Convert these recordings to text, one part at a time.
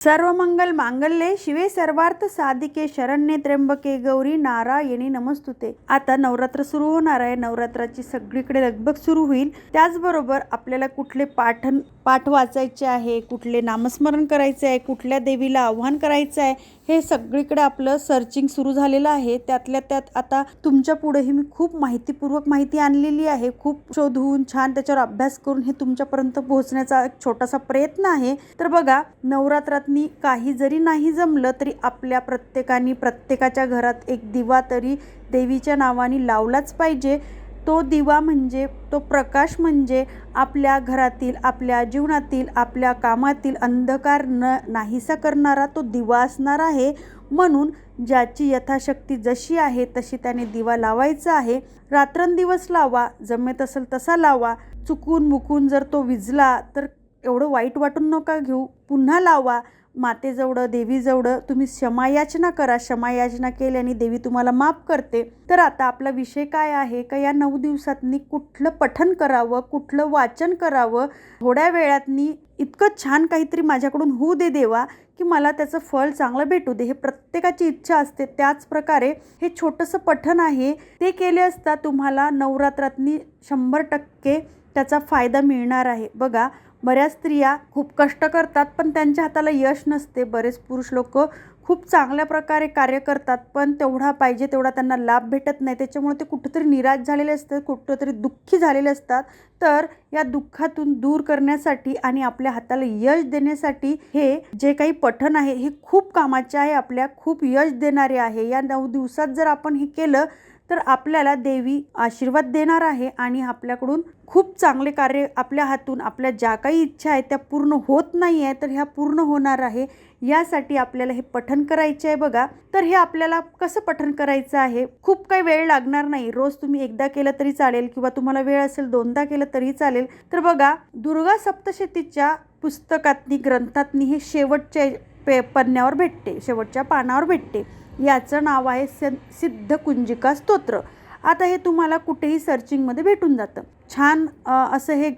सर्व मंगल मांगल्ये शिवे सर्वार्थ साधिके शरण्ये त्र्यंबके गौरी नारायणी नमस्तुते आता नवरात्र सुरू होणार आहे नवरात्राची सगळीकडे लगबग सुरू होईल. त्याचबरोबर आपल्याला कुठले पाठन पाठ वाचायचे आहे कुठले नामस्मरण करायचे आहे कुठल्या देवीला आव्हान करायचं आहे हे सगळीकडे आपलं सर्चिंग सुरू झालेलं आहे. त्यातल्या त्यात आता तुमच्या पुढेही मी खूप माहितीपूर्वक माहिती आणलेली आहे. खूप शोधून छान त्याच्यावर अभ्यास करून हे तुमच्यापर्यंत पोहोचण्याचा एक छोटासा प्रयत्न आहे. तर बघा नवरात्रातनी काही जरी नाही जमलं तरी आपल्या प्रत्येकाने प्रत्येकाच्या घरात एक दिवा तरी देवीच्या नावाने लावलाच पाहिजे. तो दिवा म्हणजे तो प्रकाश म्हणजे आपल्या घरातील आपल्या जीवनातील आपल्या कामातील अंधकार न नाहीसा करणारा तो दिवा असणार आहे. म्हणून ज्याची यथाशक्ती जशी आहे तशी त्याने दिवा लावायचा आहे. रात्रंदिवस लावा जमेत असेल तसा लावा. चुकून मुकून जर तो विजला तर एवढं वाईट वाटून नका घेऊ. पुन्हा लावा. मातेजवळं देवीजवळं तुम्ही क्षमायाचना करा. क्षमायाचना केल्याने देवी तुम्हाला माफ करते. तर आता आपला विषय काय आहे? का या नऊ दिवसातनी कुठलं पठन करावं? कुठलं वाचन करावं? थोड्या वेळातनी इतकं छान काहीतरी माझ्याकडून होऊ दे देवा की मला त्याचं फळ चांगलं भेटू दे. हे प्रत्येकाची इच्छा असते. त्याच प्रकारे हे छोटंसं पठन आहे. ते केले असता तुम्हाला नवरात्रातनी शंभर टक्के त्याचा फायदा मिळणार आहे. बघा बऱ्याच स्त्रिया खूप कष्ट करतात पण त्यांच्या हाताला यश नसते. बरेच पुरुष लोक खूप चांगल्या प्रकारे कार्य करतात पण तेवढा पाहिजे तेवढा त्यांना लाभ भेटत नाही. त्याच्यामुळे ते कुठंतरी निराश झालेले असतात कुठंतरी दुःखी झालेले असतात. तर या दुःखातून दूर करण्यासाठी आणि आपल्या हाताला यश देण्यासाठी हे जे काही पठण आहे हे खूप कामाचे आहे. आपल्या खूप यश देणारे आहे. या नऊ दिवसात जर आपण हे केलं तर आपल्याला देवी आशीर्वाद देणार आहे आणि आपल्याकडून खूप चांगले कार्य आपल्या हातून आपल्या ज्या काही इच्छा आहेत त्या पूर्ण होत नाही आहे तर ह्या पूर्ण होणार आहे. यासाठी आपल्याला हे पठण करायचे आहे बघा. तर हे आपल्याला कसं पठण करायचं आहे? खूप काही वेळ लागणार नाही. रोज तुम्ही एकदा केलं तरी चालेल किंवा तुम्हाला वेळ असेल दोनदा केलं तरी चालेल. तर बघा दुर्गा सप्तशतीच्या पुस्तकातनी ग्रंथातनी हे शेवटच्या पे पन्न्यावर भेटते शेवटच्या पानावर भेटते. याचं नाव आहे स सिद्ध कुंजिका स्तोत्र. आता हे तुम्हाला कुठेही सर्चिंगमध्ये भेटून जातं. छान असं हे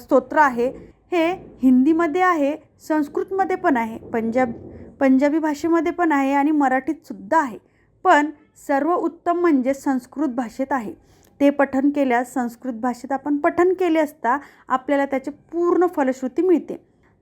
स्तोत्र आहे. हे हिंदीमध्ये आहे संस्कृतमध्ये पण आहे पंजाब पंजाबी भाषेमध्ये पण आहे आणि मराठीतसुद्धा आहे. पण सर्व उत्तम म्हणजे संस्कृत भाषेत आहे. ते पठन केल्यास संस्कृत भाषेत आपण पठन केले असता आपल्याला त्याची पूर्ण फलश्रुती मिळते.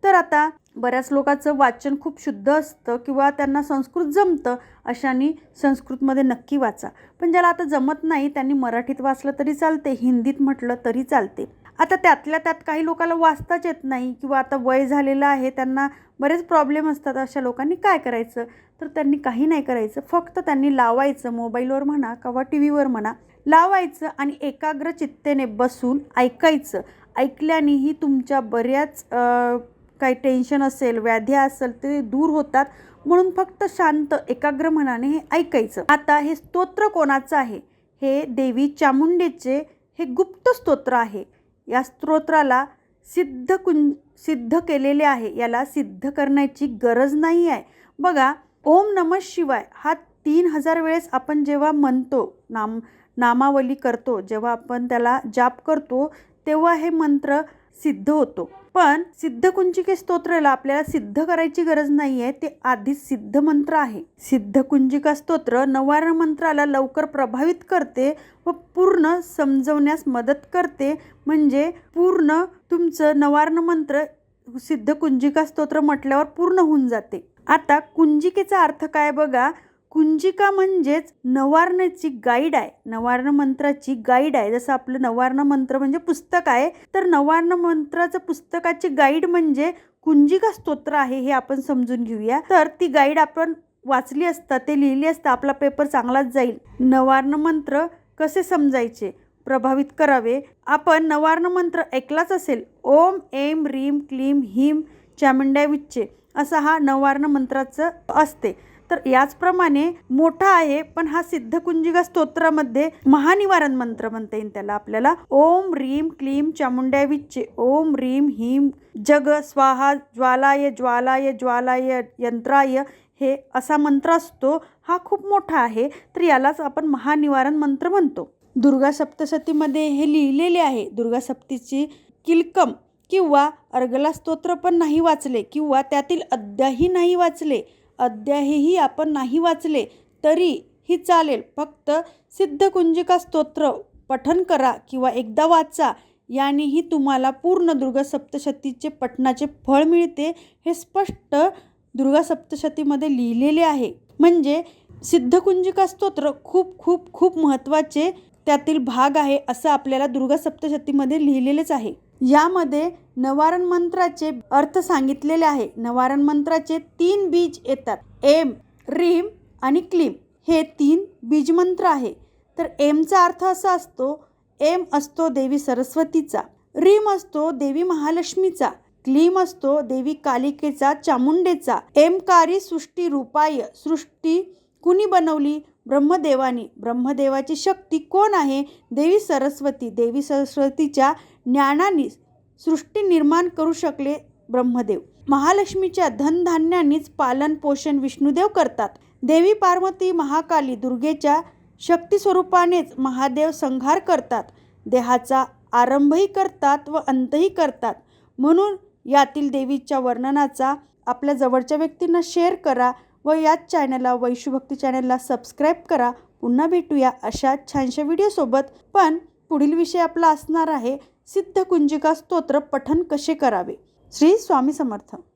तर आता बऱ्याच लोकांचं वाचन खूप शुद्ध असतं किंवा त्यांना संस्कृत जमतं अशांनी संस्कृतमध्ये नक्की वाचा. पण ज्याला आता जमत नाही त्यांनी मराठीत वाचलं तरी चालते हिंदीत म्हटलं तरी चालते. आता त्यातल्या त्यात काही लोकांना वाचताच येत नाही किंवा आता वय झालेलं आहे त्यांना बरेच प्रॉब्लेम असतात अशा लोकांनी काय करायचं? तर त्यांनी काही नाही करायचं. फक्त त्यांनी लावायचं मोबाईलवर म्हणा किंवा टी व्हीवर म्हणा लावायचं आणि एकाग्र चित्तेने बसून ऐकायचं. ऐकल्यानेही तुमच्या बऱ्याच काही टेन्शन असेल व्याध्या असेल ते दूर होतात. म्हणून फक्त शांत एकाग्र मनाने हे ऐकायचं. आता हे स्तोत्र कोणाचं आहे? हे देवी चामुंडेचे हे गुप्त स्तोत्र आहे. या स्तोत्राला सिद्ध कुं सिद्ध केलेले आहे. याला सिद्ध करण्याची गरज नाही आहे. बघा ओम नम शिवाय हा तीन हजार वेळेस आपण जेव्हा म्हणतो नाम नामावली करतो जेव्हा आपण त्याला जाप करतो तेव्हा हे मंत्र सिद्ध होतो. पण सिद्धकुंजिके स्तोत्राला आपल्याला सिद्ध करायची गरज नाही आहे ते आधीच सिद्ध मंत्र आहे. सिद्धकुंजिका स्तोत्र नवारण मंत्राला लवकर प्रभावित करते व पूर्ण समजवण्यास मदत करते. म्हणजे पूर्ण तुमचं नवारण मंत्र सिद्ध कुंजिका स्तोत्र म्हटल्यावर पूर्ण होऊन जाते. आता कुंजिकेचा अर्थ काय बघा? कुंजिका म्हणजेच नवारणाची गाईड आहे. नवार्ण मंत्राची गाईड आहे. जसं आपलं नवार्ण मंत्र म्हणजे पुस्तक आहे तर नवार्ण मंत्राचं पुस्तकाची गाईड म्हणजे कुंजिका स्तोत्र आहे हे आपण समजून घेऊया. तर ती गाईड आपण वाचली असता ते लिहिली असता आपला पेपर चांगलाच जाईल. नवार्ण मंत्र कसे समजायचे? प्रभावित करावे. आपण नवार्ण मंत्र ऐकलाच असेल. ओम एम रीम क्लीम हिम चामुंड्या विच्चे. असा हा नवार्ण मंत्राचं असते. तर याचप्रमाणे मोठा आहे पण हा सिद्धकुंजिका स्तोत्रामध्ये महानिवारण मंत्र म्हणता येईल त्याला आपल्याला. ओम रीम क्लीम चामुंड्या विच्चे. ओम रीम हिम जग स्वाहा ज्वालाय ज्वालाय ज्वालाय यंत्राय हे असा मंत्र असतो. हा खूप मोठा आहे तर यालाच आपण महानिवारण मंत्र म्हणतो. दुर्गा सप्तशतीमध्ये हे लिहिलेले आहे. दुर्गा सप्तीची किलकम किंवा अर्गला स्तोत्र पण नाही वाचले किंवा त्यातील अद्याही नाही वाचले. अध्यायही आपण नाही वाचले तरी ही चालेल. फक्त सिद्धकुंजिका स्तोत्र पठन करा किंवा एकदा वाचा यानेही तुम्हाला पूर्ण दुर्गा सप्तशतीचे पठणाचे फळ मिळते हे स्पष्ट दुर्गा सप्तशतीमध्ये लिहिलेले आहे. म्हणजे सिद्धकुंजिका स्तोत्र खूप खूप खूप महत्त्वाचे त्यातील भाग आहे असं आपल्याला दुर्गा सप्तशतीमध्ये लिहिलेलेच आहे. यामध्ये नवारण मंत्राचे अर्थ सांगितलेले आहे. नवारण मंत्राचे तीन बीज येतात. एम रीम आणि क्लीम हे तीन बीजमंत्र आहे. तर एमचा अर्थ असा असतो एम असतो देवी सरस्वतीचा रीम असतो देवी महालक्ष्मीचा क्लीम असतो देवी कालिकेचा चामुंडेचा. एमकारी सृष्टी रूपाय सृष्टी कुणी बनवली? ब्रह्मदेवानी. ब्रह्मदेवाची शक्ती कोण आहे? देवी सरस्वती. देवी सरस्वतीच्या ज्ञानाने सृष्टी निर्माण करू शकले ब्रह्मदेव. महालक्ष्मीच्या धनधान्यानीच पालन पोषण विष्णुदेव करतात. देवी पार्वती महाकाली दुर्गेच्या शक्तिस्वरूपानेच महादेव संहार करतात. देहाचा आरंभही करतात व अंतही करतात. म्हणून यातील देवीच्या वर्णनाचा आपल्या जवळच्या व्यक्तींना शेअर करा व याच चॅनलला वैशुभक्ती चॅनलला सबस्क्राईब करा. पुन्हा भेटूया अशा छानशा व्हिडिओसोबत पण पुढील विषय आपला असणार आहे सिद्धकुंजिका स्तोत्र पठन कसे करावे? श्री स्वामी समर्थ.